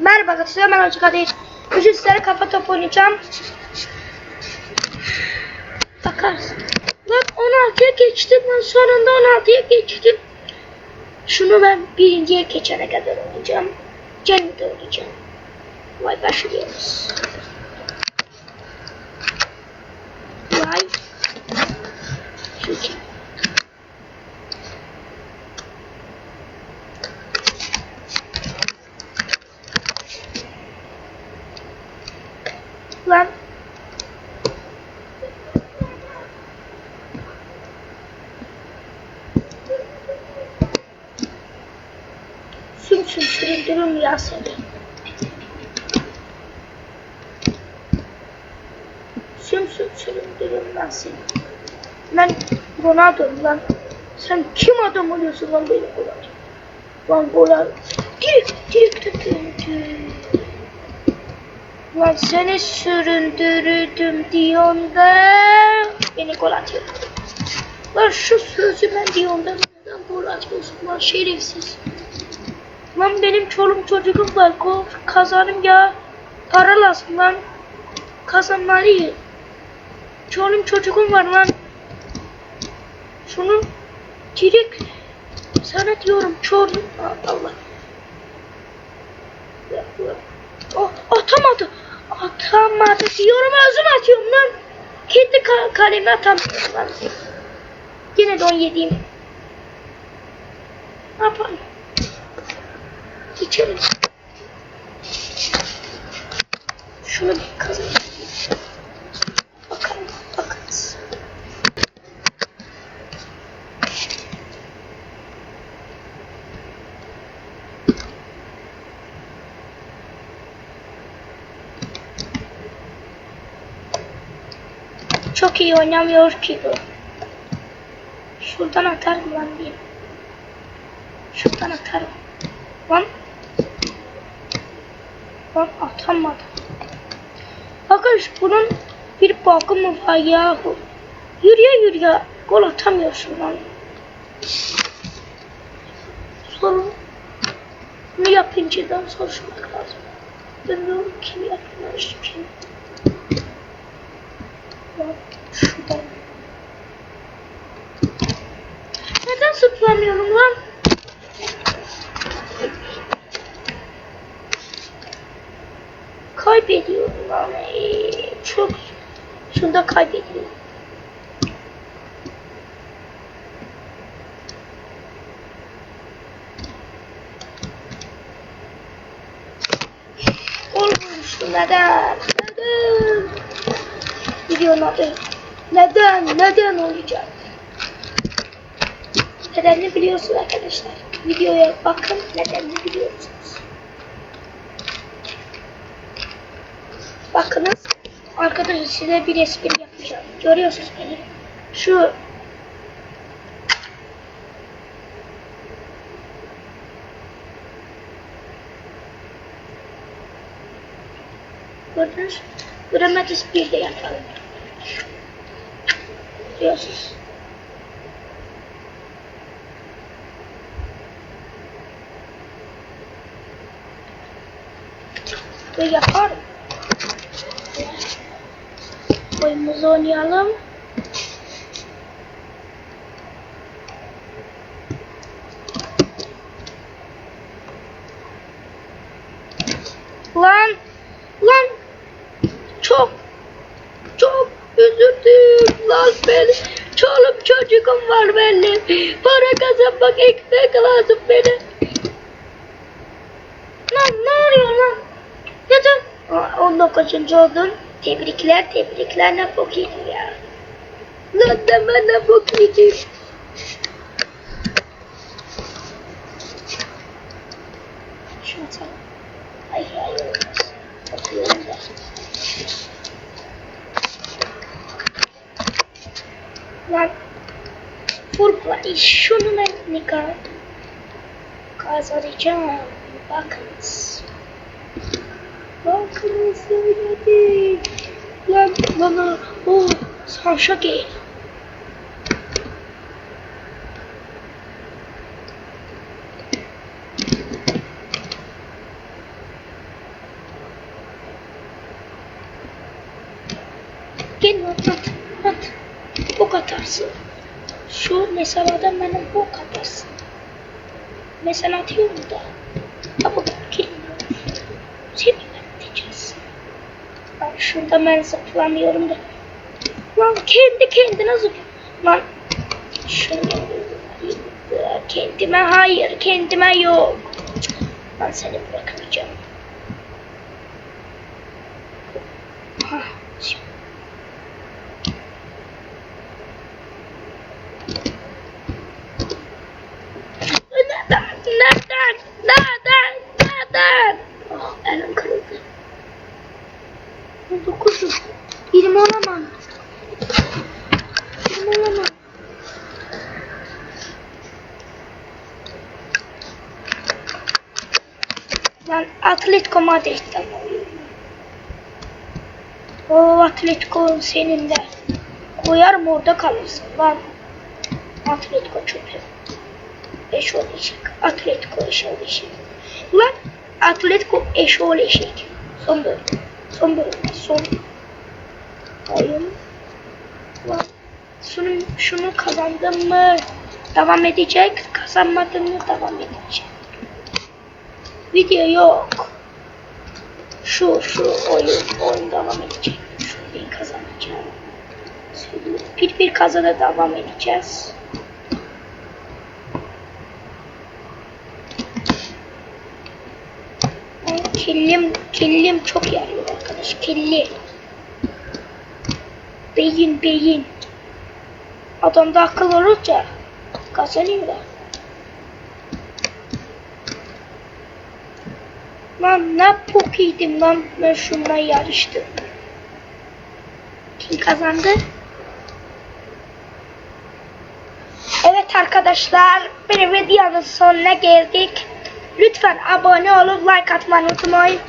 Merhaba arkadaşlar ben Hoca Kadir. Bugün sizlere kafa topu oynayacağım. Bakarsın. Bak 16'ya geçtim ben sonunda 16'ya geçtim. Şunu ben birinciye geçene kadar oynayacağım. Cennet oynayacağım. Vay başlıyoruz. Vay. Şu kim? Lan. Süm süm süründürüm ya seni. Süm süm süründürüm lan seni. Lan Ronaldo'm lan. Sen kim adam oluyorsun lan benim olan? Lan Ronaldo. Direkt direkt direkt. Lan seni süründürdüm diyorsun da beni gol atıyor. Lan şu sözü ben diyorum da neden gol atmıyorsun lan şerefsiz. Lan benim çolum çocuğum var kazanım ya. Para lazım lan. Kazanmalıyım. Çolum çocuğum var lan. Şunu direkt sana diyorum çolum. Allah. Oh, atamadı. Atamadı diyorum özüm atıyorum lan. Kendi ka kalemi atamıyorum lan. Yine de 17'yim. Ne yapalım? Geçelim. Şunu bir kazanayım. Bakalım, bakarız. Çok iyi oynamıyor ki bu. Şuradan atarım lan diye. Şuradan atarım. Lan. Lan atamadım. Bakın bunun bir bakı mı var yahu. Yürüye yürüye gol atamıyorsun lan. Sonra bunu yapıncadan soruşmak lazım. Ben de onu kim yapmış kim? Lan şuradan. Neden zıplamıyorum lan? Kaybediyorum. Ee, çok. Şunda kaybediyorum. Olmuştu neden? Neden? Videonun adı. Neden? Neden olacak? Nedenini biliyorsunuz arkadaşlar. Videoya bakın nedenini biliyorsunuz. Bakınız. Arkadaşlar size bir espri yapacağım. Görüyorsunuz beni. Şu Gördünüz. Dramatis bir de yapalım. Görüyorsunuz. Ve yaparım. Oyunumuzu oynayalım. Lan, lan, çok, çok üzüldüm lan beni. Çolum çocuğum var benim. Para kazanmak ekmek lazım benim. Lan ne oluyor lan? Neden? 19. oldun. Tebrikler, tebrikler ne ya. Lan deme ne bok yedin. Şunu atalım. Ay ay olmaz. Bakıyorum da. Lan. Full play. Şunu ben ne kadar kazanacağım. Bakınız. Lan sana söyledim. Lan bana o savşak el. Gel at at at. Bok atarsın. Şu meseladan bana bok atarsın. Mesela atıyorum da. Çabuk. Şurada ben zıplamıyorum da. Lan kendi kendine zıp. Lan şunu kendime hayır kendime yok. Ben seni bırakmayacağım. Hah, şimdi. Neden? Neden? Neden? Neden? Oh, elim kırıldı. Dokuzum. Yirmi olamam. Yirmi olamam. Ben Atletico Madrid'den. O Atletico senin de. Koyarım orada kalırsın lan. Atletico çöpü. Eş olacak. Atletico eş olacak. Lan Atletico eş olacak. Son bölüm. Son bölüm. Son. Oyun. Lan şunu, şunu kazandım mı? Devam edecek. Kazanmadım mı? Devam edecek. Video yok. Şu şu oyun oyun devam edecek. Şu bir kazanacağım. Bir bir kazana devam edeceğiz. Killim, killim çok yarıyor arkadaş. Killi. Beyin, beyin. Adamda akıl olunca kazanıyor Lan ne bok yedim lan ben şununla yarıştım. Kim kazandı? Evet arkadaşlar bir videonun sonuna geldik. Lütfen abone olup like atmayı unutmayın.